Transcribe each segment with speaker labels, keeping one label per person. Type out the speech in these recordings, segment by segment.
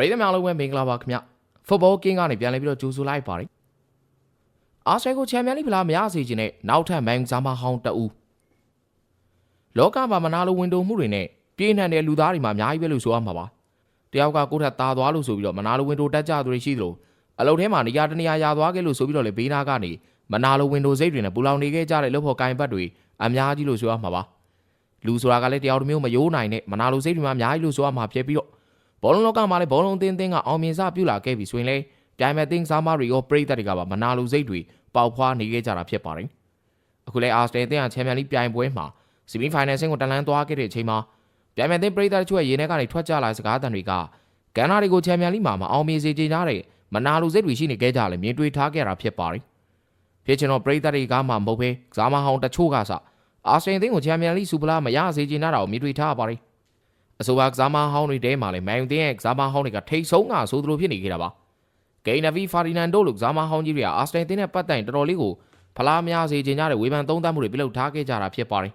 Speaker 1: ပရိသတ်များလုံးပဲမင်္ဂလာပါခင်ဗျဖုတ်ဘောကင်းကနေပြန်လည်ပြီးတော့ကြိုဆိုလိုက်ပါတယ်အာဆယ်ကိုချန်ပီယံလိဖလားမရစေချင်တဲ့နောက်ထပ်မန်ဇာမဟောင်းတအူးလောကမှာမနာလိုဝင်တုံမှုတွေနဲ့ပြင်းထန်တဲ့လူသားတွေမှာအများကြီးပဲလို့ဆိုရမှာပါတယောက်ကကိုယ့်ထက်သာသွားလို့ဆိုပြီးတော့မနာလိုဝင်တုံတက်ကြသူတွေရှိသလိုအလုပ်ထဲမှာနေရာတနေရာရာသွားခဲ့လို့ဆိုပြီးတော့လေဘေးနာကနေမနာလိုဝင်တုံစိတ်တွေနဲ့ပူလောင်နေခဲ့ကြတဲ့လုပ်ဖို့ကင်ပတ်တွေအများကြီးလို့ဆိုရမှာပါလူဆိုတာကလည်းတယောက်တစ်မျိုးမယိုးနိုင်နဲ့မနာလိုစိတ်တွေမှာအများကြီးလို့ဆိုရမှာဖြစ်ပြီးတော့ ဘောလုံးလောကမှာလည်းဘောလုံးအသင်းသင်းကအောင်မြင်စပြုလာခဲ့ပြီဆိုရင်လေပြိုင်မဲ့သင်းစားမတွေရောပရိသတ်တွေကပါမနာလိုစိတ်တွေပေါက်ဖွားနေခဲ့ကြတာဖြစ်ပါတယ်။အခုလည်းအာစနယ်သင်းကချန်ပီယံလိပြိုင်ပွဲမှာဆီမီဖိုင်နယ်ဆင်းကိုတလန်းသွားခဲ့တဲ့အချိန်မှာပြိုင်မဲ့သင်းပရိသတ်တို့ရဲ့ရေထဲကနေထွက်ကြလာစကားသံတွေကကန်နာတွေကိုချန်ပီယံလိမှာမအောင်မြင်စေချင်ကြတဲ့မနာလိုစိတ်တွေရှိနေခဲ့ကြတယ်မြင်တွေ့ထားခဲ့တာဖြစ်ပါတယ်။ဖြစ်ချင်တော့ပရိသတ်တွေကမှမဟုတ်ဘဲကစားမဟောင်းတချို့ကစအာစနယ်သင်းကိုချန်ပီယံလိစူပလာမရစေချင်တာကိုမြင်တွေ့ထားပါတယ်။ အဆိုပါကစားမဟောင်းတွေတဲမှာလည်းမန်ယူတင်းရဲ့ကစားမဟောင်းတွေကထိတ်ဆုံးကဆိုသလိုဖြစ်နေကြတာပါဂိနဗီဖာဒီနန်ဒိုလိုကစားမဟောင်းကြီးတွေကအာစနယ်တင်းနဲ့ပတ်သက်ရင်တော်တော်လေးကိုဖလားများစေချင်ကြတဲ့ဝေဖန်သုံးသပ်မှုတွေပြုလုပ်ထားခဲ့ကြတာဖြစ်ပါတယ်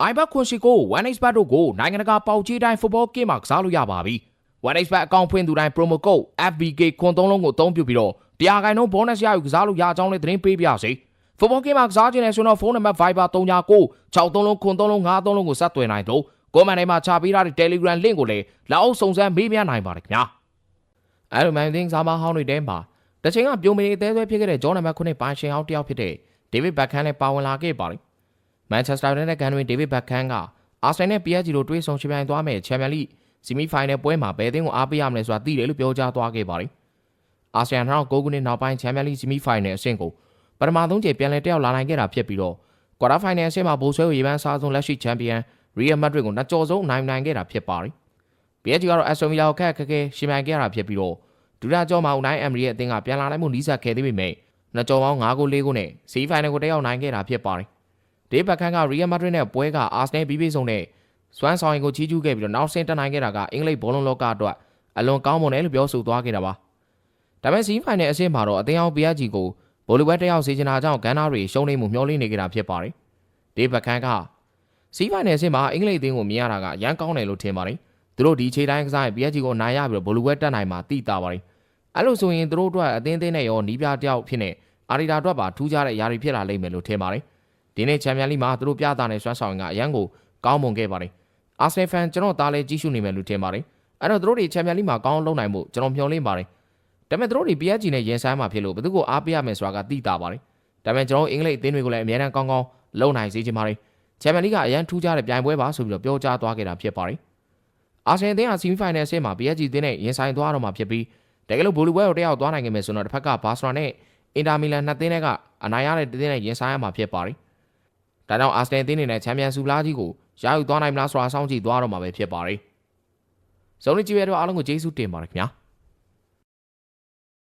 Speaker 1: အိုင်ဘတ်ခွန်ရှိကို1 x bet တို့ကိုနိုင်ငံတကာပေါက်ကြီးတိုင်းဖုတ်ဘောကင်းမှာကစားလို့ရပါပြီ 1 x bet အကောင့်ဖွင့်သူတိုင်း promo code FBK ခွန်သုံးလုံးကိုအသုံးပြုပြီးတော့တရားခိုင်နှုန်း bonus ရယူကစားလို့ရအောင်လည်းသတင်းပေးပြစေဖုတ်ဘောကင်းမှာကစားခြင်းနဲ့ဆိုတော့ဖုန်းနံပါတ် Viber 39 63လုံးခွန်သုံးလုံး53လုံးကိုဆက်သွယ်နိုင်တော့ ကိုမန်ထဲမှာချပေးထားတဲ့ Telegram link ကိုလည်းလာအောင်စုံစမ်းမေးမြန်းနိုင်ပါတယ်ခင်ဗျာအဲ့လိုမှန်သင်းစားမဟောင်းတွေတဲမှာတချိန်ကပြုံးမနေအသေးဆွဲဖြစ်ခဲ့တဲ့ဂျော်နံပါတ်9ပိုင်ရှင်ဟောင်းတယောက်ဖြစ်တဲ့ David Beckham လည်းပါဝင်လာခဲ့ပါတယ် Manchester United ကန်တွင် David Beckham က Arsenal နဲ့ PSG တို့တွဲဆုံချပြိုင်သွားမယ် Champions League Semi Final ပွဲမှာဘယ်အသင်းကိုအားပေးရမလဲဆိုတာသိတယ်လို့ပြောကြားသွားခဲ့ပါတယ်။ Arsenal နောက်9ခုနှစ်နောက်ပိုင်း Champions League Semi Final အဆင့်ကိုပထမဆုံးကြိမ်ပြန်လည်တက်ရောက်လာနိုင်ခဲ့တာဖြစ်ပြီးတော့ Quarter Final အဆင့်မှာဘိုးဆွဲကိုရေပန်းစားဆုံးလက်ရှိ Champion Real Madrid ကိုနှစ်ကြော်ဆုံးနိုင်နိုင်ခဲ့တာဖြစ်ပါတယ်။ PSG ကတော့ Aston Villa ကိုခက်ခက်ခဲရှင်ပြိုင်ခဲ့ရတာဖြစ်ပြီးတော့ဒူရာကျော်မှာ Unai Emery ရဲ့အသင်းကပြန်လာနိုင်မှုနီးစပ်ခဲ့သေးပေမဲ့နှစ်ကြော်ပေါင်း9ဂိုး4ဂိုးနဲ့ Semi Final ကိုတက်ရောက်နိုင်ခဲ့တာဖြစ်ပါတယ်။ဒေးဘက်ခန်က Real Madrid နဲ့ပွဲက Arsenal ပြီးပြီးဆုံးနဲ့စွမ်းဆောင်ရင်ကိုချီးကျူးခဲ့ပြီးတော့နောက်ဆင်းတက်နိုင်ခဲ့တာကအင်္ဂလိပ်ဘောလုံးလောကအတွက်အလွန်ကောင်းမွန်တယ်လို့ပြောဆိုသွားခဲ့တာပါ။ဒါပေမဲ့ Semi Final အဆင့်မှာတော့အသင်းအောင် PSG ကိုဗိုလ်လူပွဲတက်ရောက်စေချင်တာကြောင့်ဂန်နာတွေရှုံးနေမှုမျှော်လင့်နေကြတာဖြစ်ပါတယ်။ဒေးဘက်ခန်က စီးဖိုင်နယ်အဆင့်မှာအင်္ဂလိပ်အသင်းကိုမြင်ရတာကရန်ကောင်းတယ်လို့ထင်ပါတယ်။သူတို့ဒီခြေတိုင်းကစားရင် PSG ကိုနိုင်ရပြီးတော့ဗိုလ်လူပွဲတက်နိုင်မှာတိတာပါတယ်။အဲ့လိုဆိုရင်သူတို့အတွက်အသင်းသင်းနဲ့ရောနီးပြတယောက်ဖြစ်နေအာရီတာအတွက်ပါထူးခြားတဲ့ຢာတွေဖြစ်လာလိမ့်မယ်လို့ထင်ပါတယ်။ဒီနေ့ချန်ပီယံလိမှာသူတို့ပြတာနဲ့ဆွမ်းဆောင်ရင်ကအရန်ကိုကောင်းမွန်ခဲ့ပါတယ်။အာဆင်ဖန်ကျွန်တော်သားလည်းကြီးစုနေမယ်လို့ထင်ပါတယ်။အဲ့တော့သူတို့တွေချန်ပီယံလိမှာကောင်းအောင်လုပ်နိုင်မှုကျွန်တော်မျှော်လင့်ပါတယ်။ဒါပေမဲ့သူတို့တွေ PSG နဲ့ရင်ဆိုင်မှာဖြစ်လို့ဘယ်သူကိုအားပေးရမယ်ဆိုတာကသိတာပါတယ်။ဒါပေမဲ့ကျွန်တော်အင်္ဂလိပ်အသင်းတွေကိုလည်းအများအားကောင်းကောင်းလုပ်နိုင်စေချင်ပါတယ်။ ချန်ပီယံလိကအရန်ထူးခြားတဲ့ပြိုင်ပွဲပါဆိုပြီးတော့ပြောကြားသွားခဲ့တာဖြစ်ပါတယ်။အာဆင်အသင်းဟာဆီမီဖိုင်နယ်အဆင့်မှာ PSG အသင်းနဲ့ရင်ဆိုင်သွားတော့မှာဖြစ်ပြီးတကယ်လို့ဘိုလီပွဲကိုတက်ရောက်သွားနိုင်ခဲ့မယ်ဆိုတော့တစ်ဖက်ကဘာစလိုနာနဲ့အင်တာမီလန်နှစ်သင်းတွေကအနိုင်ရတဲ့တင်းနဲ့ရင်ဆိုင်ရမှာဖြစ်ပါတယ်။ဒါကြောင့်အာဆင်အသင်းအနေနဲ့ချန်ပီယံဆုဖလားကြီးကိုရယူသွားနိုင်မလားဆိုတာစောင့်ကြည့်သွားတော့မှာပဲဖြစ်ပါတယ်။ဇုံးကြီးပဲတော့အားလုံးကိုကျေးဇူးတင်ပါတယ်ခင်ဗျာ။